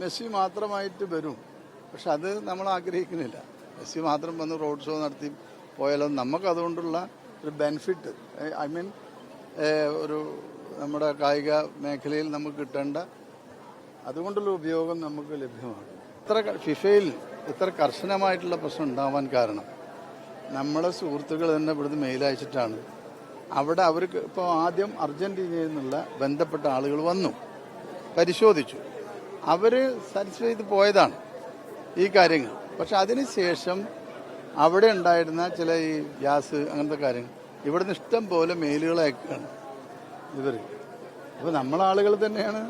Messi മാത്രമായിട്ട് വരും. പക്ഷെ അത് നമ്മൾ ആഗ്രഹിക്കുന്നില്ല. മെസ്സി മാത്രം വന്ന് റോഡ് ഷോ നടത്തി പോയാലും നമുക്ക് അതുകൊണ്ടുള്ള ഒരു ബെനിഫിറ്റ് ഐ മീൻ ഒരു നമ്മുടെ കായിക മേഖലയിൽ നമുക്ക് കിട്ടേണ്ട അതുകൊണ്ടുള്ള ഉപയോഗം നമുക്ക് ലഭ്യമാണ്. ഇത്ര ഫിഫയിൽ ഇത്ര കർശനമായിട്ടുള്ള പ്രശ്നം ഉണ്ടാവാൻ കാരണം നമ്മളെ സുഹൃത്തുക്കൾ തന്നെ ഇവിടുന്ന് മെയിലയച്ചിട്ടാണ് അവിടെ അവർക്ക് ഇപ്പോൾ ആദ്യം അർജന്റീനയിൽ നിന്നുള്ള ബന്ധപ്പെട്ട ആളുകൾ വന്നു. പരിശോധിച്ചു. അവർ സാറ്റിസ്ഫൈ ചെയ്ത് പോയതാണ് ഈ കാര്യങ്ങൾ. പക്ഷെ അതിനുശേഷം അവിടെ ഉണ്ടായിരുന്ന ചില ഈ ഗ്യാസ് അങ്ങനത്തെ കാര്യങ്ങൾ ഇവിടുന്ന് ഇഷ്ടം പോലെ മെയിലുകൾ അയക്കുകയാണ് ഇവർ അപ്പോൾ നമ്മളാളുകൾ തന്നെയാണ്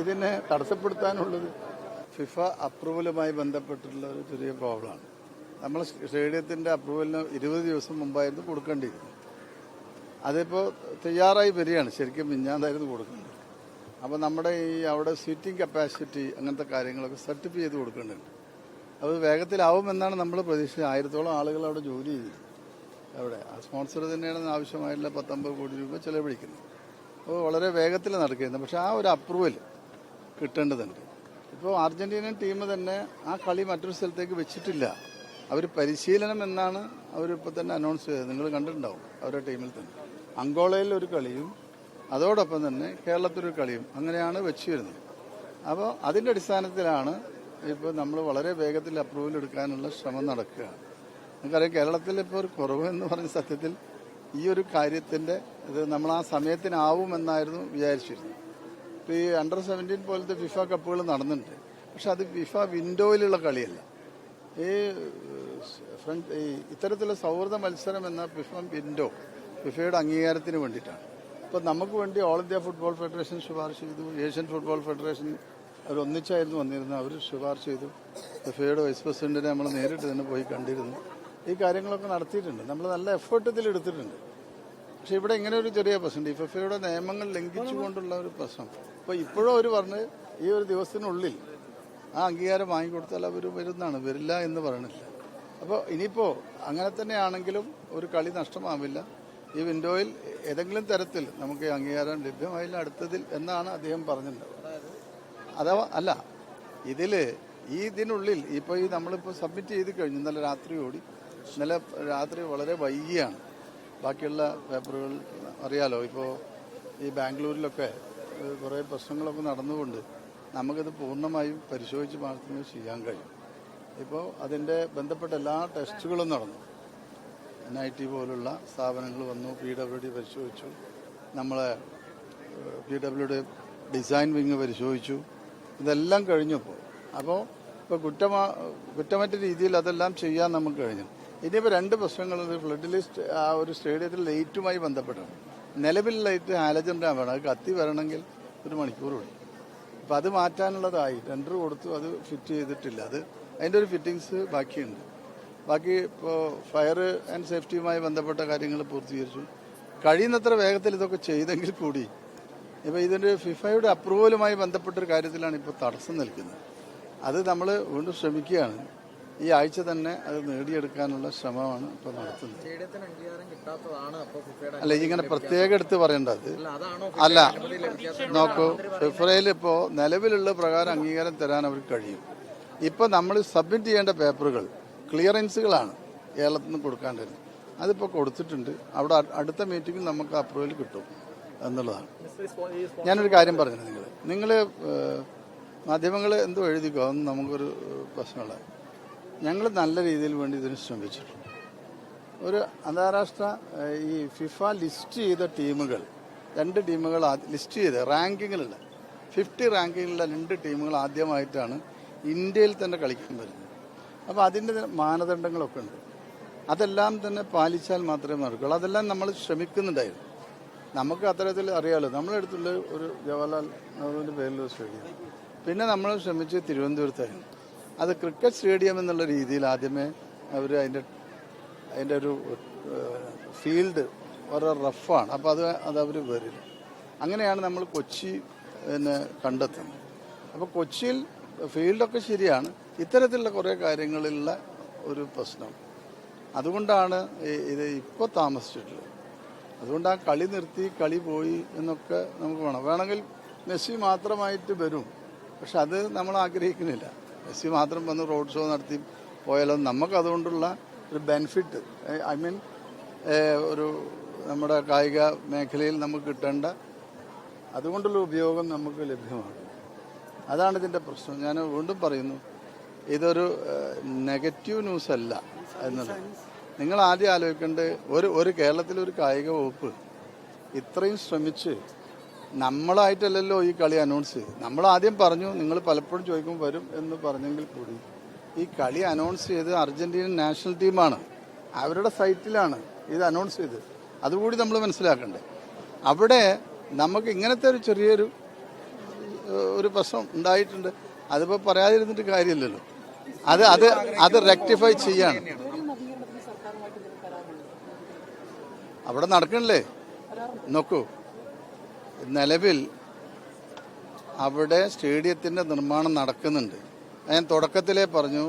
ഇതിനെ തടസ്സപ്പെടുത്താനുള്ളത്. ഫിഫ അപ്രൂവലുമായി ബന്ധപ്പെട്ടിട്ടുള്ള ഒരു ചെറിയ പ്രോബ്ലമാണ്. നമ്മൾ സ്റ്റേഡിയത്തിന്റെ അപ്രൂവലിന് ഇരുപത് ദിവസം മുമ്പായിരുന്നു കൊടുക്കേണ്ടിയിരുന്നു അതിപ്പോൾ തയ്യാറായി വരികയാണ്. ശരിക്കും മിഞ്ഞാന്തായിരുന്നു കൊടുക്കേണ്ടത് അപ്പോൾ നമ്മുടെ ഈ അവിടെ സീറ്റിംഗ് കപ്പാസിറ്റി അങ്ങനത്തെ കാര്യങ്ങളൊക്കെ സർട്ടിഫൈ ചെയ്ത് കൊടുക്കേണ്ടതുണ്ട്. അത് വേഗത്തിലാവുമെന്നാണ് നമ്മൾ പ്രതീക്ഷിച്ചത്. ആയിരത്തോളം ആളുകൾ അവിടെ ജോലി ചെയ്തു. അവിടെ ആ സ്പോൺസർ തന്നെയാണ് ആവശ്യമായിട്ടുള്ള പത്തൊമ്പത് കോടി രൂപ ചെലവഴിക്കുന്നത്. അപ്പോൾ വളരെ വേഗത്തിൽ നടക്കുന്നത് പക്ഷെ ആ ഒരു അപ്രൂവൽ കിട്ടേണ്ടതുണ്ട്. ഇപ്പോൾ അർജന്റീനൻ ടീം തന്നെ ആ കളി മറ്റൊരു സ്ഥലത്തേക്ക് വെച്ചിട്ടില്ല. അവർ പരിശീലനം എന്നാണ് അവരിപ്പോൾ തന്നെ അനൗൺസ് ചെയ്തത്. നിങ്ങൾ കണ്ടിട്ടുണ്ടാവും അവരുടെ ടീമിൽ തന്നെ. അങ്കോളയിൽ ഒരു കളിയും അതോടൊപ്പം തന്നെ കേരളത്തിലൊരു കളിയും അങ്ങനെയാണ് വെച്ചു വരുന്നത്. അപ്പോൾ അതിന്റെ അടിസ്ഥാനത്തിലാണ് ഇപ്പോൾ നമ്മൾ വളരെ വേഗത്തിൽ അപ്രൂവൽ എടുക്കാനുള്ള ശ്രമം നടക്കുകയാണ് നമുക്കറിയാം കേരളത്തിൽ ഇപ്പോൾ ഒരു കുറവ് എന്ന് പറഞ്ഞ സത്യത്തിൽ ഈ ഒരു കാര്യത്തിന്റെ ഇത് നമ്മൾ ആ സമയത്തിനാവുമെന്നായിരുന്നു വിചാരിച്ചിരുന്നത്. ഇപ്പോൾ ഈ അണ്ടർ സെവന്റീൻ പോലത്തെ ഫിഫ കപ്പുകൾ നടന്നിട്ടുണ്ട്. പക്ഷെ അത് ഫിഫ വിൻഡോയിലുള്ള കളിയല്ല. ഈ ഫ്രണ്ട് ഈ ഇത്തരത്തിലുള്ള സൗഹൃദ മത്സരം എന്ന ഫിഫ വിൻഡോ ഫിഫയുടെ അംഗീകാരത്തിന് വേണ്ടിയിട്ടാണ്. ഇപ്പോൾ നമുക്ക് വേണ്ടി ഓൾ ഇന്ത്യ ഫുട്ബോൾ ഫെഡറേഷൻ ശുപാർശ ചെയ്തു. ഏഷ്യൻ ഫുട്ബോൾ ഫെഡറേഷൻ അവർ ഒന്നിച്ചായിരുന്നു വന്നിരുന്നത്. അവർ ശുപാർശ ചെയ്തു. ഫിഫയുടെ വൈസ് പ്രസിഡന്റിനെ നമ്മൾ നേരിട്ട് തന്നെ പോയി കണ്ടിരുന്നു. ഈ കാര്യങ്ങളൊക്കെ നടത്തിയിട്ടുണ്ട്. നമ്മൾ നല്ല എഫേർട്ട് ഇതിൽ എടുത്തിട്ടുണ്ട്. പക്ഷെ ഇവിടെ ഇങ്ങനെ ഒരു ചെറിയ പ്രശ്നം ഈ ഫിഫയുടെ നിയമങ്ങൾ ലംഘിച്ചുകൊണ്ടുള്ള ഒരു പ്രശ്നം. അപ്പോൾ ഇപ്പോഴും അവർ പറഞ്ഞ് ഈ ഒരു ദിവസത്തിനുള്ളിൽ ആ അംഗീകാരം വാങ്ങിക്കൊടുത്താൽ അവർ വരുന്നതാണ്. വരില്ല എന്ന് പറയണില്ല അപ്പോൾ ഇനിയിപ്പോൾ അങ്ങനെ തന്നെയാണെങ്കിലും ഒരു കളി നഷ്ടമാവില്ല. ഈ വിൻഡോയിൽ ഏതെങ്കിലും തരത്തിൽ നമുക്ക് അംഗീകാരം ലഭ്യമായില്ല അടുത്തതിൽ എന്നാണ് അദ്ദേഹം പറഞ്ഞത് അഥവാ അല്ല ഇതിൽ ഈ ഇതിനുള്ളിൽ ഇപ്പോൾ ഈ നമ്മളിപ്പോൾ സബ്മിറ്റ് ചെയ്ത് കഴിഞ്ഞു ഇന്നലെ രാത്രി ഓടി. ഇന്നലെ രാത്രി വളരെ വൈകിയാണ്. ബാക്കിയുള്ള പേപ്പറുകൾ അറിയാലോ ഇപ്പോൾ ഈ ബാംഗ്ലൂരിലൊക്കെ കുറേ പ്രശ്നങ്ങളൊക്കെ നടന്നുകൊണ്ട് നമുക്കിത് പൂർണമായും പരിശോധിച്ച് മാത്രമേ ചെയ്യാൻ കഴിയും. ഇപ്പോൾ അതിന്റെ ബന്ധപ്പെട്ട എല്ലാ ടെസ്റ്റുകളും നടന്നു. എൻ ഐ ടി പോലുള്ള സ്ഥാപനങ്ങൾ വന്നു പി ഡബ്ല്യു ഡി പരിശോധിച്ചു. നമ്മൾ P W D design wing പരിശോധിച്ചു. ഇതെല്ലാം കഴിഞ്ഞപ്പോൾ അപ്പോൾ ഇപ്പോൾ കുറ്റമാ കുറ്റമറ്റ രീതിയിൽ അതെല്ലാം ചെയ്യാൻ നമുക്ക് കഴിഞ്ഞു. ഇനിയിപ്പോൾ രണ്ട് പ്രശ്നങ്ങൾ ഫ്ലഡ് ലിസ്റ്റ് ആ ഒരു സ്റ്റേഡിയത്തിൽ ലൈറ്റുമായി ബന്ധപ്പെട്ടാണ്. നിലവിൽ ലൈറ്റ് ഹാലജൻ വേണം അത് കത്തി വരണമെങ്കിൽ ഒരു മണിക്കൂർ വേണം. അപ്പം അത് മാറ്റാനുള്ളതായി. ടെൻഡർ കൊടുത്തു അത് ഫിറ്റ് ചെയ്തിട്ടില്ല. അത് അതിന്റെ ഒരു ഫിറ്റിങ്സ് ബാക്കിയുണ്ട്. ബാക്കി ഇപ്പോൾ ഫയർ ആൻഡ് സേഫ്റ്റിയുമായി ബന്ധപ്പെട്ട കാര്യങ്ങൾ പൂർത്തീകരിച്ചു. കഴിയുന്നത്ര വേഗത്തിൽ ഇതൊക്കെ ചെയ്തെങ്കിൽ കൂടി ഇപ്പോൾ ഇതിന്റെ ഫിഫയുടെ അപ്രൂവലുമായി ബന്ധപ്പെട്ടൊരു കാര്യത്തിലാണ് ഇപ്പോൾ തടസ്സം നിൽക്കുന്നത്. അത് നമ്മൾ വീണ്ടും ശ്രമിക്കുകയാണ്. ഈ ആഴ്ച തന്നെ അത് നേടിയെടുക്കാനുള്ള ശ്രമമാണ് ഇപ്പോൾ നടത്തുന്നത്. അല്ല ഇങ്ങനെ പ്രത്യേകം എടുത്ത് പറയേണ്ടത്. അല്ല നോക്കൂ ഫിഫയിൽ ഇപ്പോൾ നിലവിലുള്ള പ്രകാരം അംഗീകാരം തരാൻ അവർക്ക് കഴിയും. ഇപ്പോൾ നമ്മൾ സബ്മിറ്റ് ചെയ്യേണ്ട പേപ്പറുകൾ ക്ലിയറൻസുകളാണ് കേരളത്തിൽ നിന്ന് കൊടുക്കാണ്ടിരുന്നത്. അതിപ്പോൾ കൊടുത്തിട്ടുണ്ട്. അവിടെ അടുത്ത മീറ്റിംഗിൽ നമുക്ക് അപ്രൂവൽ കിട്ടും എന്നുള്ളതാണ്. ഞാനൊരു കാര്യം പറഞ്ഞു നിങ്ങൾ നിങ്ങൾ മാധ്യമങ്ങൾ എന്തോ എഴുതിക്കോ? അതൊന്നും നമുക്കൊരു പ്രശ്നമുള്ള ഞങ്ങൾ നല്ല രീതിയിൽ വേണ്ടി ഇതിന് ശ്രമിച്ചിട്ടുണ്ട്. ഒരു അന്താരാഷ്ട്ര ഈ ഫിഫ ലിസ്റ്റ് ചെയ്ത ടീമുകൾ രണ്ട് ടീമുകൾ ലിസ്റ്റ് ചെയ്ത് റാങ്കിങ്ങിലുള്ള ഫിഫ്റ്റി റാങ്കിങ്ങിലുള്ള രണ്ട് ടീമുകൾ ആദ്യമായിട്ടാണ് ഇന്ത്യയിൽ തന്നെ കളിക്കാൻ വരുന്നത്. അപ്പോൾ അതിന്റെ മാനദണ്ഡങ്ങളൊക്കെ ഉണ്ട്. അതെല്ലാം തന്നെ പാലിച്ചാൽ മാത്രമേ മാറുകയുള്ളൂ. അതെല്ലാം നമ്മൾ ശ്രമിക്കുന്നുണ്ടായിരുന്നു. നമുക്ക് അത്തരത്തിൽ അറിയാമല്ലോ നമ്മളെടുത്തുള്ള ഒരു ജവഹർലാൽ നെഹ്റുവിന്റെ പേരിലുള്ള സ്റ്റേഡിയം. പിന്നെ നമ്മൾ ശ്രമിച്ച് തിരുവനന്തപുരത്തായിരുന്നു. അത് ക്രിക്കറ്റ് സ്റ്റേഡിയം എന്നുള്ള രീതിയിൽ ആദ്യമേ അവർ അതിന്റെ അതിന്റെ ഒരു ഫീൽഡ് വളരെ റഫാണ്. അപ്പോൾ അത് അത് അവർ വരില്ല അങ്ങനെയാണ് നമ്മൾ കൊച്ചി പിന്നെ കണ്ടെത്തുന്നത്. അപ്പോൾ കൊച്ചിയിൽ ഫീൽഡൊക്കെ ശരിയാണ്. ഇത്തരത്തിലുള്ള കുറേ കാര്യങ്ങളിലുള്ള ഒരു പ്രശ്നം. അതുകൊണ്ടാണ് ഇത് ഇപ്പോൾ താമസിച്ചിട്ടുള്ളത്. അതുകൊണ്ട് ആ കളി നിർത്തി കളി പോയി എന്നൊക്കെ നമുക്ക് വേണം. വേണമെങ്കിൽ മെസ്സി മാത്രമായിട്ട് വരും. പക്ഷെ അത് നമ്മൾ ആഗ്രഹിക്കുന്നില്ല. മെസ്സി മാത്രം വന്ന് റോഡ് ഷോ നടത്തി പോയാലോ? നമുക്ക് അതുകൊണ്ടുള്ള ഒരു ബെനിഫിറ്റ് ഐ മീൻ ഒരു നമ്മുടെ കായിക മേഖലയിൽ നമുക്ക് കിട്ടേണ്ട അതുകൊണ്ടുള്ള ഉപയോഗം നമുക്ക് ലഭ്യമാണ്. അതാണ് ഇതിന്റെ പ്രശ്നം. ഞാൻ വീണ്ടും പറയുന്നു ഇതൊരു നെഗറ്റീവ് ന്യൂസ് അല്ല എന്നുള്ളത്. നിങ്ങൾ ആദ്യം ആലോചിക്കേണ്ടത് ഒരു ഒരു കേരളത്തിലൊരു കായിക വകുപ്പ് ഇത്രയും ശ്രമിച്ച് നമ്മളായിട്ടല്ലല്ലോ ഈ കളി അനൗൺസ് ചെയ്ത് നമ്മൾ ആദ്യം പറഞ്ഞു നിങ്ങൾ പലപ്പോഴും ചോദിക്കുമ്പോൾ വരും എന്ന് പറഞ്ഞെങ്കിൽ കൂടി. ഈ കളി അനൗൺസ് ചെയ്ത് അർജന്റീന നാഷണൽ ടീമാണ് അവരുടെ സൈറ്റിലാണ് ഇത് അനൗൺസ് ചെയ്ത് അതുകൂടി നമ്മൾ മനസ്സിലാക്കണ്ടേ. അവിടെ നമുക്ക് ഇങ്ങനത്തെ ഒരു ചെറിയൊരു ഒരു പ്രശ്നം ഉണ്ടായിട്ടുണ്ട്. അതിപ്പോൾ പറയാതിരുന്നിട്ട് കാര്യമില്ലല്ലോ. അത് അത് അത് റെക്ടിഫൈ ചെയ്യാണ്. അവിടെ നടക്കണില്ലേ? നോക്കൂ. നിലവിൽ അവിടെ സ്റ്റേഡിയത്തിന്റെ നിർമ്മാണം നടക്കുന്നുണ്ട്. ഞാൻ തുടക്കത്തിലേ പറഞ്ഞു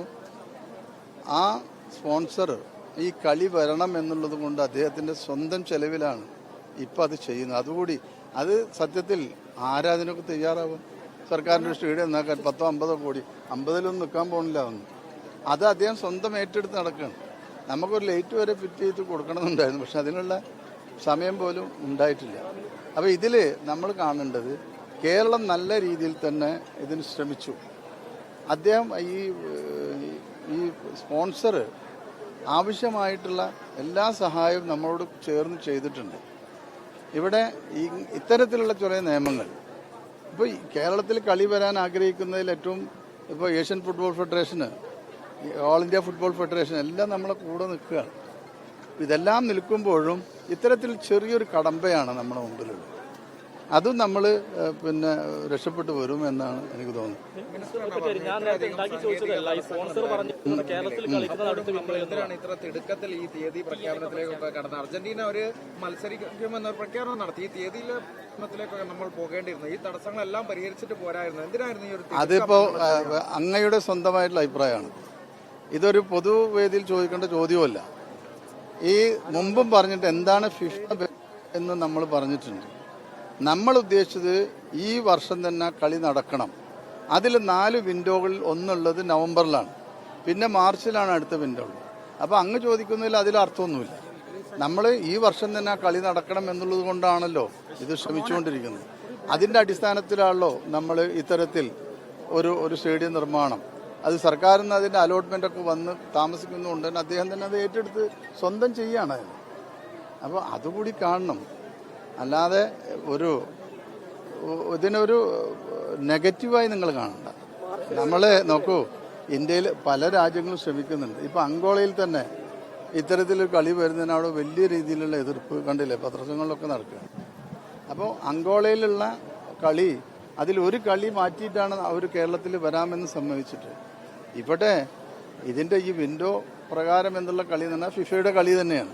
ആ സ്പോൺസർ ഈ കളി വരണം എന്നുള്ളത് കൊണ്ട് അദ്ദേഹത്തിന്റെ സ്വന്തം ചെലവിലാണ് ഇപ്പം അത് ചെയ്യുന്നത്. അതുകൂടി അത് സത്യത്തിൽ ആരാധനൊക്കെ തയ്യാറാവും സർക്കാരിന്റെ സ്റ്റേഡിയം നന്നാക്കാൻ പത്തോ അമ്പതോ കോടി. അമ്പതിലൊന്നും നിൽക്കാൻ പോകണില്ല ഒന്നും അത് അദ്ദേഹം സ്വന്തം ഏറ്റെടുത്ത് നടക്കുകയാണ്. നമുക്കൊരു ലൈറ്റ് വരെ ഫിറ്റ് ചെയ്ത് കൊടുക്കണമെന്നുണ്ടായിരുന്നു. പക്ഷെ അതിനുള്ള സമയം പോലും ഉണ്ടായിട്ടില്ല. അപ്പോൾ ഇതിൽ നമ്മൾ കാണേണ്ടത് കേരളം നല്ല രീതിയിൽ തന്നെ ഇതിന് ശ്രമിച്ചു. അദ്ദേഹം ഈ ഈ സ്പോൺസർ ആവശ്യമായിട്ടുള്ള എല്ലാ സഹായവും നമ്മളോട് ചേർന്ന് ചെയ്തിട്ടുണ്ട്. ഇവിടെ ഈ ഇത്തരത്തിലുള്ള ചില നിയമങ്ങൾ ഇപ്പോൾ കേരളത്തിൽ കളി വരാൻ ആഗ്രഹിക്കുന്നതിൽ ഏറ്റവും ഇപ്പോൾ ഏഷ്യൻ ഫുട്ബോൾ ഫെഡറേഷന് ഓൾ ഇന്ത്യ ഫുട്ബോൾ ഫെഡറേഷൻ എല്ലാം നമ്മളെ കൂടെ നിൽക്കുകയാണ്. ഇതെല്ലാം നിൽക്കുമ്പോഴും ഇത്തരത്തിൽ ചെറിയൊരു കടമ്പയാണ് നമ്മുടെ മുമ്പിലുള്ളത്. അതും നമ്മൾ പിന്നെ രക്ഷപ്പെട്ടു വരും എന്നാണ് എനിക്ക് തോന്നുന്നത്. ഞാൻ നേരത്തെ ഉണ്ടാക്കി ചോദിച്ചതല്ല ഈ സ്പോൺസർ പറഞ്ഞു കേരളത്തിൽ കളിക്കുന്നത് അടുത്ത വിൻഡോ എന്തിനാണ് ഇത്ര തിടുക്കത്തിൽ ഈ തീയതി പ്രഖ്യാപനത്തിലേക്കൊക്കെ കടന്നത്? അർജന്റീന ഒരു മത്സരിക്കുമെന്ന പ്രഖ്യാപനം നടത്തി. ഈ തീയതിയിൽ നമ്മൾ പോകേണ്ടിയിരുന്നു. ഈ തടസ്സങ്ങളെല്ലാം പരിഹരിച്ചിട്ട് പോരായിരുന്നു. എന്തിനായിരുന്നു ഈ ഒരു അതിപ്പോ അങ്ങയുടെ സ്വന്തമായിട്ടുള്ള അഭിപ്രായമാണ്. ഇതൊരു പൊതുവേദിയിൽ ചോദിക്കേണ്ട ചോദ്യമല്ല. ഈ മുമ്പും പറഞ്ഞിട്ട് എന്താണ് ഫിഫ എന്ന് നമ്മൾ പറഞ്ഞിട്ടുണ്ട്. നമ്മൾ ഉദ്ദേശിച്ചത് ഈ വർഷം തന്നെ കളി നടക്കണം. അതിൽ നാല് വിൻഡോകളിൽ ഒന്നുള്ളത് നവംബറിലാണ്. പിന്നെ മാർച്ചിലാണ് അടുത്ത വിൻഡോ അപ്പോൾ അങ്ങ് ചോദിക്കുന്നതിൽ അതിൽ അർത്ഥമൊന്നുമില്ല. നമ്മൾ ഈ വർഷം തന്നെ കളി നടക്കണം എന്നുള്ളത് കൊണ്ടാണല്ലോ ഇത് ശ്രമിച്ചുകൊണ്ടിരിക്കുന്നത്. അതിന്റെ അടിസ്ഥാനത്തിലാണല്ലോ നമ്മൾ ഇത്തരത്തിൽ ഒരു ഒരു സ്റ്റേഡിയം നിർമ്മാണം. അത് സർക്കാരിൽ നിന്ന് അതിന്റെ അലോട്ട്മെന്റ് ഒക്കെ വന്ന് താമസിക്കുന്നുണ്ട് അദ്ദേഹം തന്നെ അത് ഏറ്റെടുത്ത് സ്വന്തം ചെയ്യാണ്. അപ്പോൾ അതുകൂടി കാണണം. അല്ലാതെ ഒരു ഇതിനൊരു നെഗറ്റീവായി നിങ്ങൾ കാണണ്ട. നമ്മൾ നോക്കൂ ഇന്ത്യയിൽ പല രാജ്യങ്ങളും ശ്രമിക്കുന്നുണ്ട്. ഇപ്പം അങ്കോളയിൽ തന്നെ ഇത്തരത്തിലൊരു കളി വരുന്നതിന് വലിയ രീതിയിലുള്ള എതിർപ്പ് കണ്ടില്ലേ? പത്രസങ്ങളിലൊക്കെ നടക്കുക അപ്പോൾ അങ്കോളയിലുള്ള കളി അതിൽ ഒരു കളി മാറ്റിയിട്ടാണ് അവർ കേരളത്തിൽ വരാമെന്ന് സമ്മതിച്ചിട്ട്. ഇവിടെ ഇതിന്റെ ഈ വിൻഡോ പ്രകാരം എന്നുള്ള കളി എന്ന് പറഞ്ഞാൽ ഫിഫയുടെ കളി തന്നെയാണ്.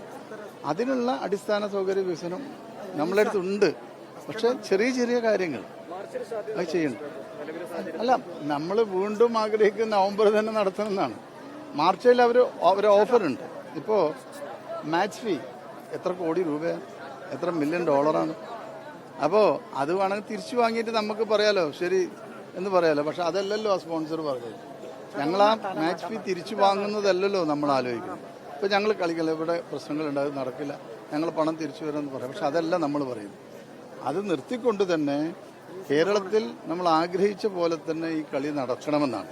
അതിനുള്ള അടിസ്ഥാന സൗകര്യ വികസനം നമ്മളെ അടുത്തുണ്ട് പക്ഷെ ചെറിയ ചെറിയ കാര്യങ്ങൾ അത് ചെയ്യണം. അല്ല നമ്മൾ വീണ്ടും ആഗ്രഹിക്കുന്ന നവംബർ തന്നെ നടത്തണമെന്നാണ്. മാർച്ചിൽ അവർ ഒരു ഓഫറുണ്ട്. ഇപ്പോൾ മാച്ച് ഫീ എത്ര കോടി രൂപയാണ് എത്ര മില്യൺ ഡോളറാണ് അപ്പോൾ അത് വേണമെങ്കിൽ തിരിച്ചു വാങ്ങിയിട്ട് നമുക്ക് പറയാലോ. ശരി എന്ന് പറയാലോ. പക്ഷെ അതല്ലല്ലോ ആ സ്പോൺസർ പറഞ്ഞത്. ഞങ്ങൾ ആ മാച്ച് ഫീ തിരിച്ചു വാങ്ങുന്നതല്ലല്ലോ നമ്മൾ ആലോചിക്കുന്നത് അപ്പോൾ ഞങ്ങൾ കളിക്കല ഇവിടെ പ്രശ്നങ്ങളുണ്ട് അത് നടക്കില്ല. ഞങ്ങൾ പണം തിരിച്ചു വരുമെന്ന് പറയാം. പക്ഷെ അതല്ല നമ്മൾ പറയും അത് നിർത്തിക്കൊണ്ട് തന്നെ കേരളത്തിൽ നമ്മൾ ആഗ്രഹിച്ച പോലെ തന്നെ ഈ കളി നടക്കണമെന്നാണ്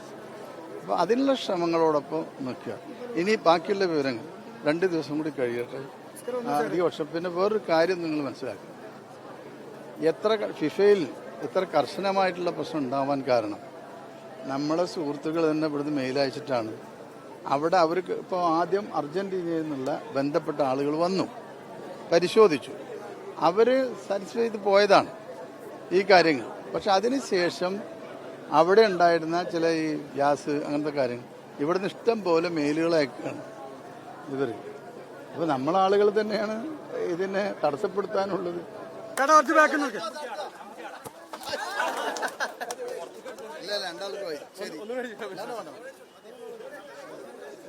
അപ്പോൾ അതിനുള്ള ശ്രമങ്ങളോടൊപ്പം നിൽക്കുക. ഇനി ബാക്കിയുള്ള വിവരങ്ങൾ രണ്ട് ദിവസം കൂടി കഴിയട്ടെ. അധിക വർഷം പിന്നെ വേറൊരു കാര്യം നിങ്ങൾ മനസ്സിലാക്കുക എത്ര ഫിഫയിൽ എത്ര കർശനമായിട്ടുള്ള പ്രശ്നം ഉണ്ടാവാൻ കാരണം നമ്മളെ സുഹൃത്തുക്കൾ തന്നെ ഇവിടുന്ന് മെയിൽ അയച്ചിട്ടാണ്. അവിടെ അവർക്ക് ഇപ്പോൾ ആദ്യം അർജന്റീനയിൽ നിന്നുള്ള ബന്ധപ്പെട്ട ആളുകൾ വന്നു. പരിശോധിച്ചു. അവർ സാറ്റിസ്ഫൈ ചെയ്ത് പോയതാണ് ഈ കാര്യങ്ങൾ. പക്ഷെ അതിനുശേഷം അവിടെ ഉണ്ടായിരുന്ന ചില ഈ ഗ്യാസ് അങ്ങനത്തെ കാര്യങ്ങൾ ഇവിടുന്ന് ഇഷ്ടം പോലെ മെയിലുകൾ അയക്കുകയാണ് ഇവർ അപ്പോൾ നമ്മളാളുകൾ തന്നെയാണ് ഇതിനെ തടസ്സപ്പെടുത്താനുള്ളത്. ചേട്ടാ കുറച്ച് ബാക്ക് നോക്ക്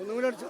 ഒന്നും കൂടി അടിച്ചു.